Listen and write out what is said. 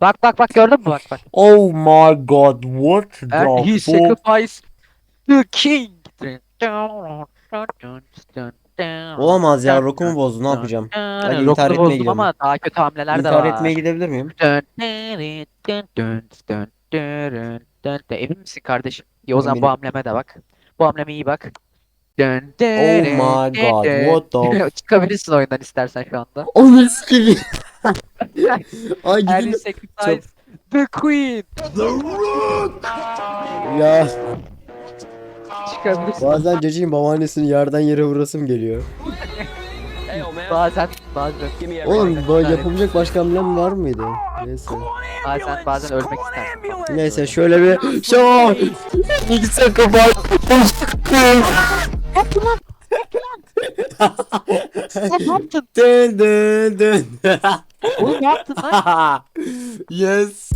Bak bak bak gördün mü bak bak. Oh my god, what And he the fuck? sacrificed the king. Olamaz ya, rokumu bozdu, ne yapacağım? Hadi Rokunu intihar etmeye gidelim. ama daha kötü hamleler de İntihar var. etmeye gidebilir miyim? Emin misin kardeşim? İyi o zaman bu Eminim. hamleme de bak. Bu hamleme iyi bak. Oh my god, what the Çıkabilirsin oyundan istersen şu anda. Onu gibi. Ay And he gidelim. sacrificed the queen. Ya Çıkabilirsin. bazen cacığın babaannesini yerden yere vurasım geliyor. Bazen bazen Oğlum böyle yapabilecek başka hamlem var mıydı? Neyse. bazen bazen ölmek istersin. Neyse şöyle bir şov. Gitse kapat. Oğlum ne yaptın? Oğlum ne yaptın lan? yes.